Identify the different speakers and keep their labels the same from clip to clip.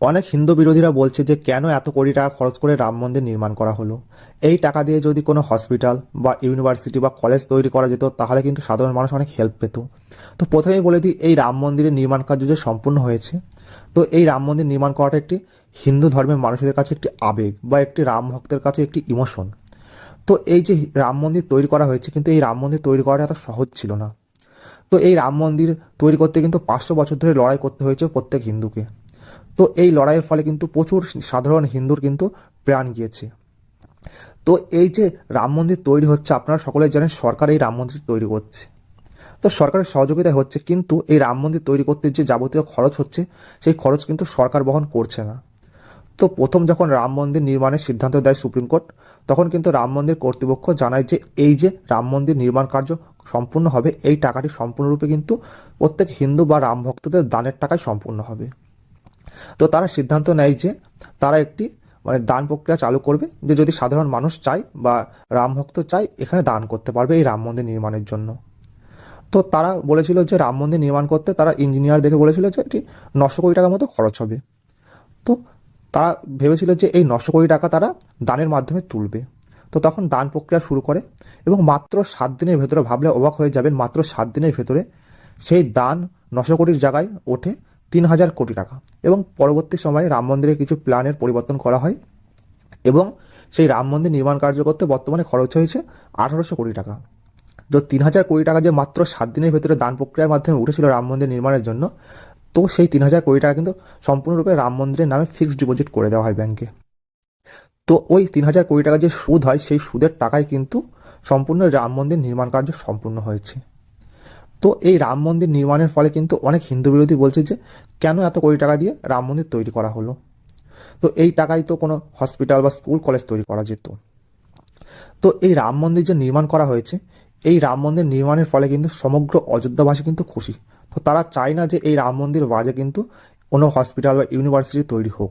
Speaker 1: অনেক হিন্দু বিরোধীরা বলছে যে কেন এত কোটি টাকা খরচ করে রাম মন্দির নির্মাণ করা হলো? এই টাকা দিয়ে যদি কোনো হসপিটাল বা ইউনিভার্সিটি বা কলেজ তৈরি করা যেত, তাহলে কিন্তু সাধারণ মানুষ অনেক হেল্প পেত। তো প্রথমেই বলে দিই, এই রাম মন্দিরের নির্মাণ কার্য যে সম্পূর্ণ হয়েছে, তো এই রাম মন্দির নির্মাণ করাটা একটি হিন্দু ধর্মের মানুষদের কাছে একটি আবেগ বা একটি রাম ভক্তের কাছে একটি ইমোশন তো এই যে রাম মন্দির তৈরি করা হয়েছে, কিন্তু এই রাম মন্দির তৈরি করাটা এত সহজ ছিল না। তো এই রাম মন্দির তৈরি করতে কিন্তু পাঁচশো বছর ধরে লড়াই করতে হয়েছে প্রত্যেক হিন্দুকে। তো এই লড়াইয়ের ফলে কিন্তু প্রচুর সাধারণ হিন্দুর কিন্তু প্রাণ গিয়েছে। তো এই যে রাম মন্দির তৈরি হচ্ছে, আপনারা সকলে জানেন সরকার এই রাম মন্দির তৈরি করছে। তো সরকারের সহযোগিতায় হচ্ছে, কিন্তু এই রাম মন্দির তৈরি করতে যে যাবতীয় খরচ হচ্ছে, সেই খরচ কিন্তু সরকার বহন করছে না। তো প্রথম যখন রাম মন্দির নির্মাণের সিদ্ধান্ত দেয় সুপ্রিম কোর্ট, তখন কিন্তু রাম মন্দির কর্তৃপক্ষ জানায় যে এই যে রাম মন্দির নির্মাণ কার্য সম্পূর্ণ হবে, এই টাকাটি সম্পূর্ণরূপে কিন্তু প্রত্যেক হিন্দু বা রাম ভক্তদের দানের টাকায় সম্পূর্ণ হবে। তো তারা সিদ্ধান্ত নেয় যে তারা একটি মানে দান প্রক্রিয়া চালু করবে, যে যদি সাধারণ মানুষ চায় বা রাম ভক্ত চায়, এখানে দান করতে পারবে এই রাম মন্দির নির্মাণের জন্য। তো তারা বলেছিল যে রাম মন্দির নির্মাণ করতে তারা ইঞ্জিনিয়ার দেখে বলেছিল যে এটি নশো কোটি টাকার মতো খরচ হবে। তো তারা ভেবেছিল যে এই নশো কোটি টাকা তারা দানের মাধ্যমে তুলবে। তো তখন দান প্রক্রিয়া শুরু করে এবং মাত্র সাত দিনের ভেতরে ভাবলে অবাক হয়ে যাবেন, মাত্র সাত দিনের ভেতরে সেই দান নশো কোটির জায়গায় ওঠে তিন হাজার কোটি টাকা। এবং পরবর্তী সময়ে রাম মন্দিরের কিছু প্ল্যানের পরিবর্তন করা হয় এবং সেই রাম মন্দির নির্মাণ কার্য করতে বর্তমানে খরচ হয়েছে আঠারোশো কোটি টাকা। যে তিন হাজার কোটি টাকা যে মাত্র সাত দিনের ভেতরে দান প্রক্রিয়ার মাধ্যমে উঠেছিল রাম মন্দির নির্মাণের জন্য, তো সেই তিন হাজার কোটি টাকা কিন্তু সম্পূর্ণরূপে রাম মন্দিরের নামে ফিক্সড ডিপোজিট করে দেওয়া হয় ব্যাংকে তো ওই তিন হাজার কোটি টাকা যে সুদ হয়, সেই সুদের টাকায় কিন্তু সম্পূর্ণ রাম মন্দির নির্মাণ কার্য সম্পূর্ণ হয়েছে। তো এই রাম মন্দির নির্মাণের ফলে কিন্তু অনেক হিন্দু বিরোধী বলছে যে, কেন এত কোটি টাকা দিয়ে রাম মন্দির তৈরি করা হলো? তো এই টাকায় তো কোনো হসপিটাল বা স্কুল কলেজ তৈরি করা যেত। তো এই রাম মন্দির যে নির্মাণ করা হয়েছে, এই রাম মন্দির নির্মাণের ফলে কিন্তু সমগ্র অযোধ্যাবাসী কিন্তু খুশি। তো তারা চায় না যে এই রাম মন্দির বাজে কিন্তু কোনো হসপিটাল বা ইউনিভার্সিটি তৈরি হোক।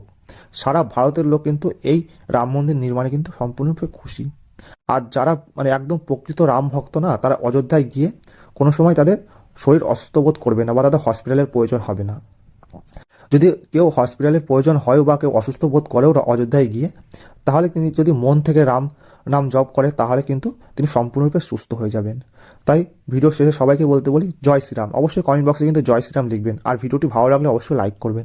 Speaker 1: সারা ভারতের লোক কিন্তু এই রাম মন্দির নির্মাণে কিন্তু সম্পূর্ণরূপে খুশি। আর যারা মানে একদম প্রকৃত রাম ভক্ত না, তারা অযোধ্যায় গিয়ে কোনো সময় তাদের শরীর অসুস্থ বোধ করবে না বা তাদের হসপিটালের প্রয়োজন হবে না। যদি কেউ হসপিটালের প্রয়োজন হয় বা কেউ অসুস্থ বোধ করেও অযোধ্যায় গিয়ে, তাহলে তিনি যদি মন থেকে রাম, নাম জপ করে, তাহলে কিন্তু তিনি সম্পূর্ণরূপে সুস্থ হয়ে যাবেন। তাই ভিডিও শেষে সবাইকে বলতে বলি, জয় শ্রীরাম। অবশ্যই কমেন্ট বক্সে কিন্তু জয় শ্রীরাম লিখবেন। আর ভিডিওটি ভালো লাগলে অবশ্যই লাইক করবেন।